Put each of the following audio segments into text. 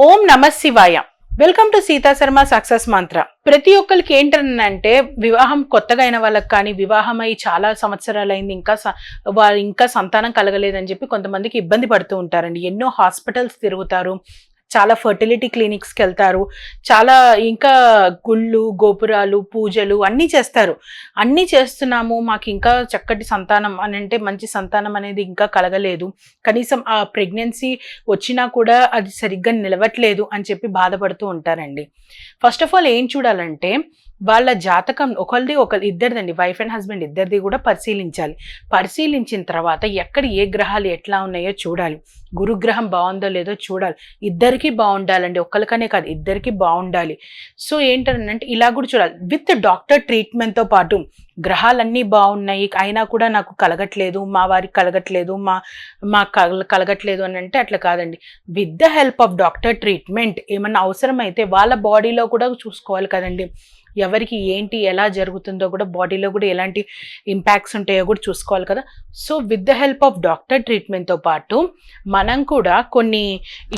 ఓం నమ శివాయ. Welcome to Sita Sharma success మంత్ర ప్రతి ఒక్కరికి ఏంటంటే వివాహం కొత్తగా అయిన వాళ్ళకి కానీ వివాహం అయి చాలా సంవత్సరాలు అయింది ఇంకా స- వారు ఇంకా సంతానం కలగలేదని చెప్పి కొంతమందికి ఇబ్బంది పడుతూ ఉంటారండి. ఎన్నో హాస్పిటల్స్ తిరుగుతారు చాలా ఫర్టిలిటీ క్లినిక్స్కి వెళ్తారు చాలా ఇంకా గుళ్ళు గోపురాలు పూజలు అన్నీ చేస్తారు. అన్నీ చేస్తున్నాము. మాకు ఇంకా చక్కటి సంతానం అని అంటే మంచి సంతానం అనేది ఇంకా కలగలేదు. కనీసం ఆ ప్రెగ్నెన్సీ వచ్చినా కూడా అది సరిగ్గా నిలవట్లేదు అని చెప్పి బాధపడుతూ ఉంటారండి. ఫస్ట్ ఆఫ్ ఆల్ ఏం చూడాలంటే వాళ్ళ జాతకం ఒకరిది ఒక ఇద్దరిదండి. వైఫ్ అండ్ హస్బెండ్ ఇద్దరిది కూడా పరిశీలించాలి. పరిశీలించిన తర్వాత ఎక్కడ ఏ గ్రహాలు ఎట్లా ఉన్నాయో చూడాలి. గురుగ్రహం బాగుందో లేదో చూడాలి. ఇద్దరికి బాగుండాలండి. ఒక్కరికనే కాదు ఇద్దరికి బాగుండాలి. సో ఏంటంటే ఇలా కూడా చూడాలి. విత్ డాక్టర్ ట్రీట్మెంట్తో పాటు గ్రహాలన్నీ బాగున్నాయి. అయినా కూడా నాకు కలగట్లేదు మా వారికి కలగట్లేదు మా మా కల కలగట్లేదు అని అంటే అట్లా కాదండి. With the help of doctor treatment ఏమన్నా అవసరమైతే వాళ్ళ బాడీలో కూడా చూసుకోవాలి కదండి. ఎవరికి ఏంటి ఎలా జరుగుతుందో కూడా బాడీలో కూడా ఎలాంటి ఇంపాక్ట్స్ ఉంటాయో కూడా చూసుకోవాలి కదా. So with the help of doctor ట్రీట్మెంట్తో పాటు మనం కూడా కొన్ని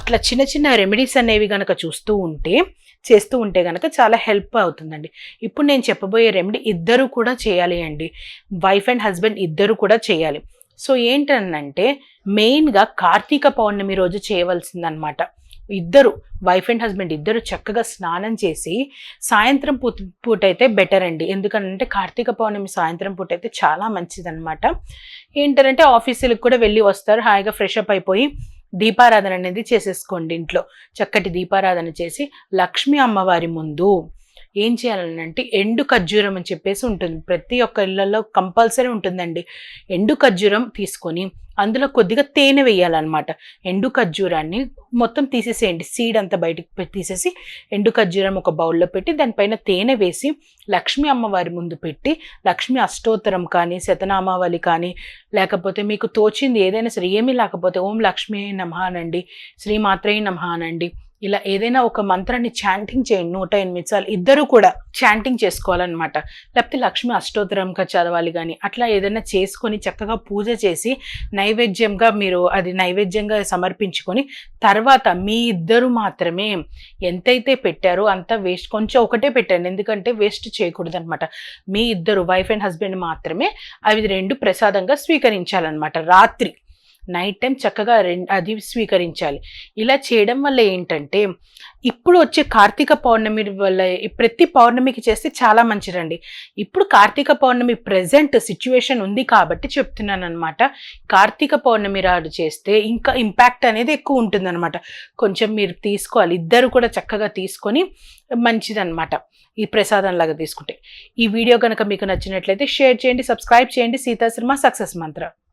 ఇట్లా చిన్న చిన్న రెమెడీస్ అనేవి కనుక చూస్తూ ఉంటే చేస్తూ ఉంటే కనుక చాలా హెల్ప్ అవుతుందండి. ఇప్పుడు నేను చెప్పబోయే రెమెడీ ఇద్దరు కూడా చేయాలి అండి. వైఫ్ అండ్ హస్బెండ్ ఇద్దరు కూడా చేయాలి. సో ఏంటనంటే మెయిన్గా కార్తీక పౌర్ణమి రోజు చేయవలసిందనమాట. ఇద్దరు వైఫ్ అండ్ హస్బెండ్ ఇద్దరు చక్కగా స్నానం చేసి సాయంత్రం పూట పూట అయితే బెటర్ అండి. ఎందుకంటే కార్తీక పౌర్ణమి సాయంత్రం పూట అయితే చాలా మంచిదన్నమాట ఏంటంటే ఆఫీసులకు కూడా వెళ్ళి వస్తారు హాయిగా ఫ్రెష్ అప్ అయిపోయి దీపారాధన అనేది చేసేసుకోండి ఇంట్లో. చక్కటి దీపారాధన చేసి లక్ష్మీ అమ్మవారి ముందు ఏం చేయాలని అంటే ఎండు ఖర్జూరం అని చెప్పేసి ఉంటుంది. ప్రతి ఒక్క ఇళ్ళలో కంపల్సరీ ఉంటుందండి. ఎండు ఖర్జూరం తీసుకొని అందులో కొద్దిగా తేనె వేయాలన్నమాట. ఎండు ఖర్జూరాన్ని మొత్తం తీసేసేయండి. సీడ్ అంతా బయటకు తీసేసి ఎండు ఖర్జూరం ఒక బౌల్లో పెట్టి దానిపైన తేనె వేసి లక్ష్మీ అమ్మవారి ముందు పెట్టి లక్ష్మీ అష్టోత్తరం కానీ శతనామావళి కానీ లేకపోతే మీకు తోచింది ఏదైనా సరే ఏమీ లేకపోతే ఓం లక్ష్మీ నమహానండి శ్రీమాత్రయ్య నమహానండి ఇలా ఏదైనా ఒక మంత్రాన్ని చాంటింగ్ చేయండి నూట ఎనిమిది సార్లు. ఇద్దరు కూడా చాంటింగ్ చేసుకోవాలన్నమాట. లేకపోతే లక్ష్మి అష్టోత్తరంగా చదవాలి కానీ అట్లా ఏదైనా చేసుకొని చక్కగా పూజ చేసి నైవేద్యంగా మీరు అది నైవేద్యంగా సమర్పించుకొని తర్వాత మీ ఇద్దరు మాత్రమే ఎంతైతే పెట్టారో అంత వేస్ట్ కొంచెం ఒకటే పెట్టండి. ఎందుకంటే వేస్ట్ చేయకూడదు అనమాట మీ ఇద్దరు వైఫ్ అండ్ హస్బెండ్ మాత్రమే అవి రెండు ప్రసాదంగా స్వీకరించాలన్నమాట. రాత్రి. నైట్ టైం చక్కగా అది స్వీకరించాలి. ఇలా చేయడం వల్ల ఏంటంటే ఇప్పుడు వచ్చే కార్తీక పౌర్ణమి వల్ల ప్రతి పౌర్ణమికి చేస్తే చాలా మంచిదండి. ఇప్పుడు కార్తీక పౌర్ణమి ప్రజెంట్ సిచ్యువేషన్ ఉంది కాబట్టి చెప్తున్నాను అనమాట కార్తీక పౌర్ణమి రాడు చేస్తే ఇంకా ఇంపాక్ట్ అనేది ఎక్కువ ఉంటుందన్నమాట. కొంచెం మీరు తీసుకోవాలి. ఇద్దరు కూడా చక్కగా తీసుకొని మంచిదన్నమాట. ఈ ప్రసాదం లాగా తీసుకుంటే. ఈ వీడియో కనుక మీకు నచ్చినట్లయితే షేర్ చేయండి సబ్స్క్రైబ్ చేయండి. సీతా సక్సెస్ మంత్ర.